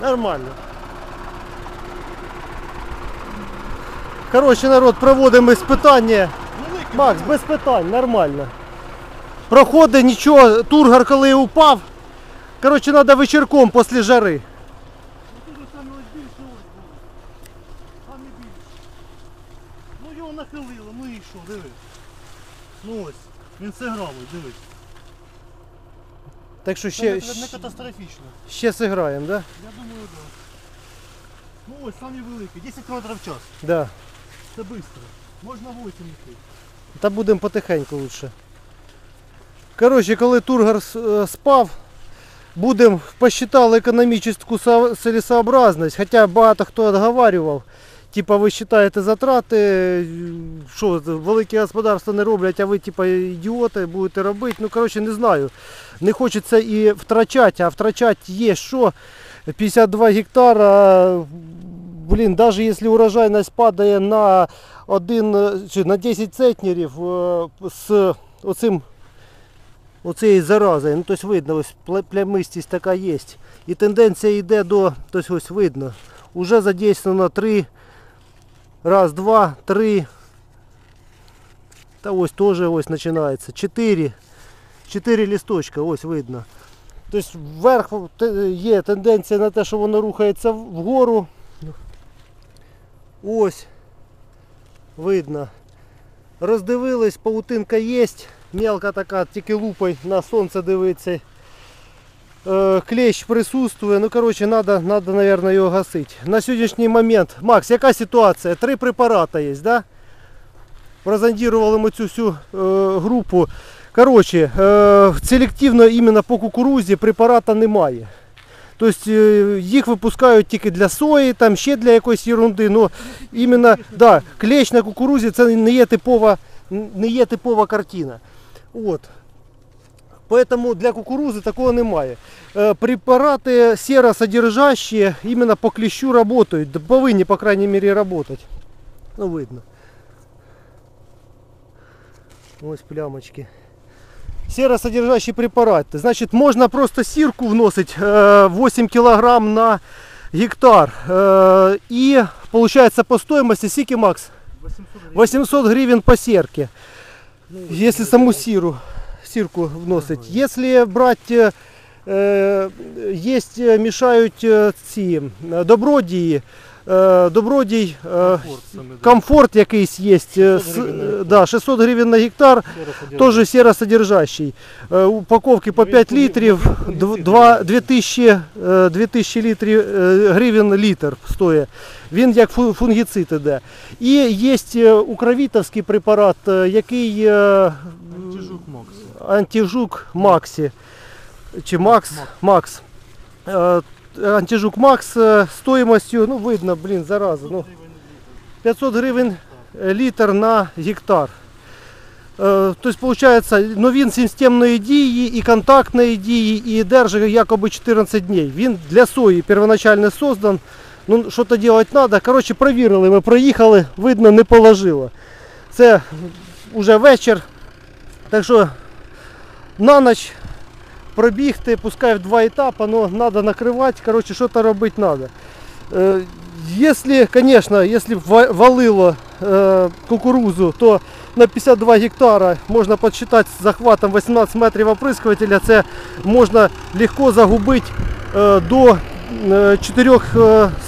Нормально. Коротше, народ, проводимо іспитання. Макс, без питань, нормально. Проходить нічого, тургар коли упав. Коротше, треба вечірком після жари. Ну його нахилило, ну і що, диви. Ну ось, він все гравий, дивись. Так що ще, Це не, не катастрофічно. ще зіграємо, да? Я думаю, так. Да. Ну ось самі великі, 10 км в час. Да. Це швидко. Можна 8 йти. Та будемо потихеньку лучше. Коротше, коли Тургар с- е, спав, будемо посчитали економічну со- целесообразність, хоча багато хто відговарював. Типа ви вважаєте затрати, що великі господарства не роблять, а ви типа ідіоти будете робити. Ну коротше не знаю. Не хочеться і втрачати, а втрачати є що. 52 гектара, блін, навіть якщо урожайність падає на один е, чи на 10 центнерів е, з оцим оцією заразою. Ну, тобто видно, ось плямистість така є. І тенденція йде до, тобто ось видно, уже задействовано 3, раз, два, три. Та ось теж ось починається. 4. 4 листочка, ось видно. Тобто вверх є тенденція на те, що воно рухається вгору. Ось видно. Роздивились, паутинка є, мелка така, тільки лупой на сонце дивиться. Е, Клещ присутствує, ну коротше, надо, надо, наверное, його гасити. На сьогоднішній момент, Макс, яка ситуація? Три препарати є, да? Прозондували ми цю всю е, групу. Коротше, е, селективно іменно по кукурузі препарата немає. Тобто їх випускають тільки для сої, там ще для якоїсь ерунди. Ну, іменно, да, клещ на кукурузі це не є типова, не є типова картина. От. Поэтому для кукурузи такого немає. Е, Препарати серосодержащие іменно по клещу работают. Да Повинні, по крайней мере, работать. Ну, видно. Ось плямочки. Серосодержащий препарат. Значит, можно просто сирку вносить э, 8 килограмм на гектар. Э, И получается по стоимости сики макс 800 гривень. 800 гривен по серке. Если саму сиру, сирку вносить. Если брать, э, э, есть, э, мешают э, ці э, добродії, э, добродій, э, Комфорт саме, да. комфорт якийсь є, 600 с- гривень на э, гектар. да, 600 гривен на гектар. Серосодержащий. Тоже серосодержащий. Э, Упаковки по Ну, 5 він литрів, фунгіцид, дв- фунгіцид два- він. 2000, е, 2000 літрів, е, гривень літр стоїть. Він як фу- фунгіцид іде. І є е, укровітовський препарат, е, який е, Антижук Макс. антижук Максі. Чи Макс? Макс. Антижук Макс е, стоїмостю, ну видно, блін, зараза. Ну, 500 гривень е, літр на гектар. Е, Тобто, виходить, він системної дії і контактної дії, і держить якоби 14 днів. Він для сої первоначально создан. Ну, що то робити треба. Коротше, провірили, ми проїхали, видно, не положило. Це вже вечір. Так що на ніч пробігти, пускай в два етапи, але треба накривати, коротше, що то робити треба. Э, Если, конечно, если валило э, кукурузу, то на 52 гектара можна підсчитати з захватом 18 метрів оприскувателя. Це можна легко загубити е, до 4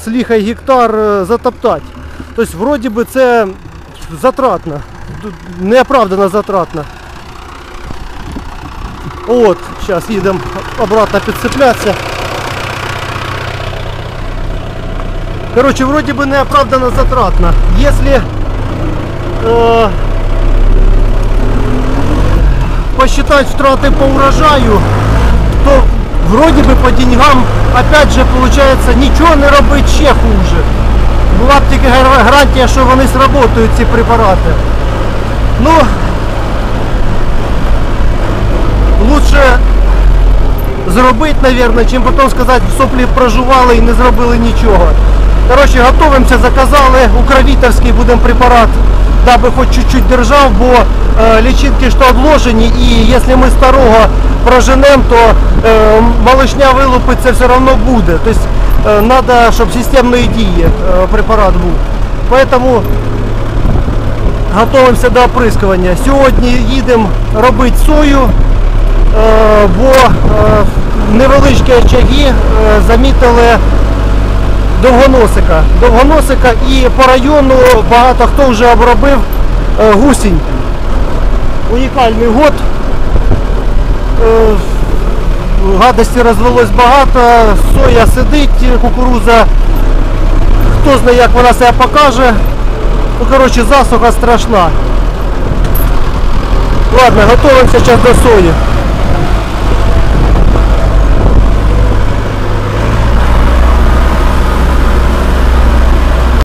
з ліхай гектар е, затоптати. Тобто, вроді би це затратно, неоправданно затратно. От, зараз їдемо обратно підцеплятися. Короче, вроде бы неоправданно затратно. Если э, посчитать втраты по урожаю, то вроде бы по деньгам, опять же, получается, ничего не робить ще хуже. Була б тільки гар- гарантія, що вони сработають ці препарати. Ну, лучше зробити, наверное, чим потім сказати, в соплі прожували і не зробили нічого. Коротше, готуємося, заказали укровітовський будемо препарат, даби хоч чуть-чуть держав, бо е, лічинки ж то обложені і якщо старого проженемо, то е, малишня вилупиться все одно буде. Тобто треба, щоб системної дії е, препарат був. Поэтому готуємося до оприскування. Сьогодні їдемо робити сою, е, бо е, невеличкі очаги е, замітили довгоносика. Довгоносика і по району багато хто вже обробив е, гусінь. Унікальний год. Е, Гадості розвелось багато, соя сидить, кукуруза. Хто знає, як вона себе покаже. Ну, коротше, засуха страшна. Ладно, готуємося зараз до сої.